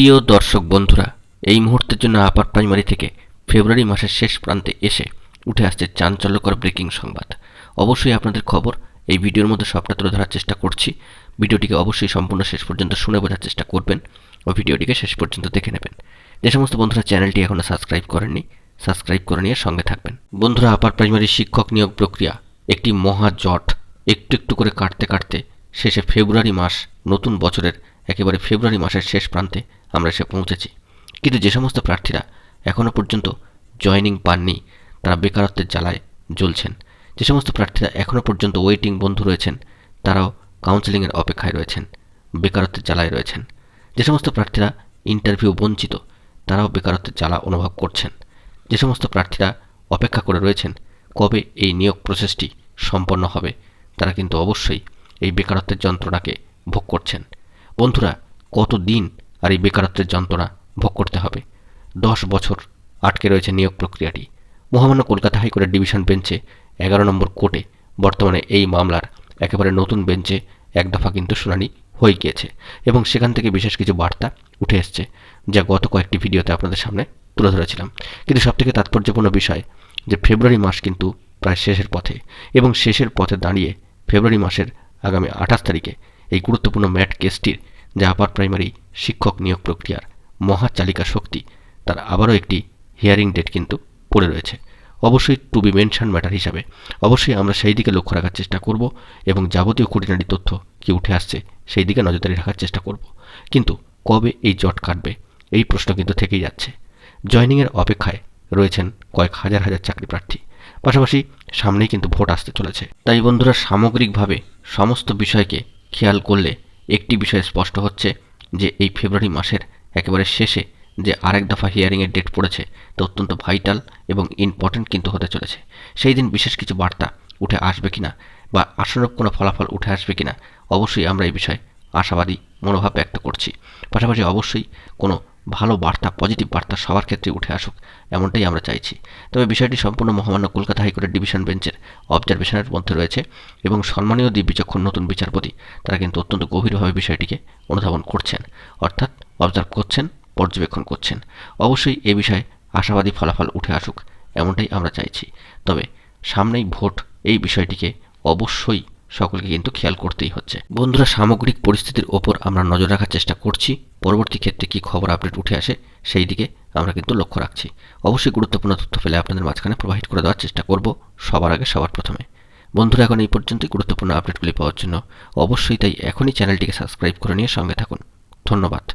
প্রিয় দর্শক বন্ধুরা, এই মুহূর্তের জন্য আপার প্রাইমারি থেকে ফেব্রুয়ারি মাসের শেষ প্রান্তে এসে উঠে আসছে চাঞ্চল্যকর ব্রেকিং সংবাদ। অবশ্যই আপনাদের খবর, এই ভিডিওর মধ্যে সবটা তুলে ধরার চেষ্টা করছি। ভিডিওটিকে অবশ্যই সম্পূর্ণ শেষ পর্যন্ত শুনে বোঝার চেষ্টা করবেন ও ভিডিওটিকে শেষ পর্যন্ত দেখে নেবেন। যে সমস্ত বন্ধুরা চ্যানেলটি এখনও সাবস্ক্রাইব করেননি, সাবস্ক্রাইব করে নিয়ে সঙ্গে থাকবেন। বন্ধুরা, আপার প্রাইমারি শিক্ষক নিয়োগ প্রক্রিয়া একটি মহা জট। একটু একটু করে কাটতে কাটতে শেষে ফেব্রুয়ারি মাস, নতুন বছরের একেবারে ফেব্রুয়ারি মাসের শেষ প্রান্তে আমরা এসে পৌঁছেছি। কিন্তু যে সমস্ত প্রার্থীরা এখনও পর্যন্ত জয়নিং পাননি, তারা বেকারত্বের জ্বালায় জ্বলছেন। যে সমস্ত প্রার্থীরা এখনও পর্যন্ত ওয়েটিং বন্ধু রয়েছেন, তারাও কাউন্সেলিংয়ের অপেক্ষায় রয়েছেন, বেকারত্বের জ্বালায় রয়েছেন। যে সমস্ত প্রার্থীরা ইন্টারভিউ বঞ্চিত, তারাও বেকারত্বের জ্বালা অনুভব করছেন। যে সমস্ত প্রার্থীরা অপেক্ষা করে রয়েছেন, কবে এই নিয়োগ প্রসেসটি সম্পন্ন হবে, তারা কিন্তু অবশ্যই এই বেকারত্বের যন্ত্রণাকে ভোগ করছেন। বন্ধুরা কত দিন আর এই বেকারত্বের যন্ত্রণা ভোগ করতে হবে? দশ বছর আটকে রয়েছে নিয়োগ প্রক্রিয়াটি। মহামান্য কলকাতা হাইকোর্টের ডিভিশন বেঞ্চে এগারো নম্বর কোর্টে বর্তমানে এই মামলার একেবারে নতুন বেঞ্চে এক দফা কিন্তু শুনানি হয়ে গিয়েছে এবং সেখান থেকে বিশেষ কিছু বার্তা উঠে এসছে যা গত কয়েকটি ভিডিওতে আপনাদের সামনে তুলে ধরেছিলাম। কিন্তু সবথেকে তাৎপর্যপূর্ণ বিষয় যে ফেব্রুয়ারি মাস কিন্তু প্রায় শেষের পথে এবং শেষের পথে দাঁড়িয়ে ফেব্রুয়ারি মাসের আগামী আঠাশ তারিখে এই গুরুত্বপূর্ণ ম্যাট কেসটির, যা আপার প্রাইমারি শিক্ষক নিয়োগ প্রক্রিয়ার মহাচালিকা শক্তি, তার আবারও একটি হিয়ারিং ডেট কিন্তু পড়ে রয়েছে। অবশ্যই টু বি মেনশন ম্যাটার হিসাবে। অবশ্যই আমরা সেই দিকে লক্ষ্য রাখার চেষ্টা করব এবং যাবতীয় খুঁটিনাটি তথ্য কি উঠে আসছে সেই দিকে নজরদারি রাখার চেষ্টা করব। কিন্তু কবে এই জট কাটবে? এই প্রশ্ন কিন্তু থেকেই যাচ্ছে। জয়নিংয়ের অপেক্ষায় রয়েছেন কয়েক হাজার হাজার চাকরি প্রার্থী। পাশাপাশি সামনেই কিন্তু ভোট আসতে চলেছে। তাই বন্ধুরা, সামগ্রিকভাবে সমস্ত বিষয়কে খেয়াল করলে একটি বিষয় স্পষ্ট হচ্ছে যে এই ফেব্রুয়ারি মাসের একেবারে শেষে যে আরেক দফা হিয়ারিংয়ের ডেট পড়েছে, তা অত্যন্ত ভাইটাল এবং ইম্পর্ট্যান্ট কিন্তু হতে চলেছে। সেই দিন বিশেষ কিছু বার্তা উঠে আসবে কিনা বা আশানুরূপ কোনো ফলাফল উঠে আসবে কিনা, অবশ্যই আমরা এই বিষয়ে আশাবাদী মনোভাব ব্যক্ত করছি। পাশাপাশি অবশ্যই কোনো ভালো বার্তা পজিটিভ বার্তা সবার ক্ষেত্রে উঠে আসুক, এমনটাই আমরা চাইছি। তবে বিষয়টি সম্পূর্ণ মহামান্য কলকাতা হাইকোর্টের ডিভিশন বেঞ্চের অবজারভেশনের মধ্যে রয়েছে এবং সম্মানীয় দ্বীপ বিচক্ষণ নতুন বিচারপতি, তারা কিন্তু অত্যন্ত গভীরভাবে বিষয়টিকে অনুধাবন করছেন, অর্থাৎ অবজার্ভ করছেন, পর্যবেক্ষণ করছেন। অবশ্যই এ বিষয়ে আশাবাদী ফলাফল উঠে আসুক, এমনটাই আমরা চাইছি। তবে সামনেই ভোট, এই বিষয়টিকে অবশ্যই সকলকে কিন্তু খেয়াল করতেই হচ্ছে। বন্ধুরা, সামগ্রিক পরিস্থিতির ওপর আমরা নজর রাখার চেষ্টা করছি। পরবর্তী ক্ষেত্রে কি খবর আপডেট উঠে আসে, সেই দিকে আমরা কিন্তু লক্ষ্য রাখছি। অবশ্যই গুরুত্বপূর্ণ তথ্য পেলে আপনাদের মাঝখানে প্রোভাইড করে দেওয়ার চেষ্টা করব, সবার আগে সবার প্রথমে। বন্ধুরা, এখন এই পর্যন্তই গুরুত্বপূর্ণ আপডেটগুলি পাওয়ার জন্য। অবশ্যই তাই এখনই চ্যানেলটিকে সাবস্ক্রাইব করে নিয়ে সঙ্গে থাকুন। ধন্যবাদ।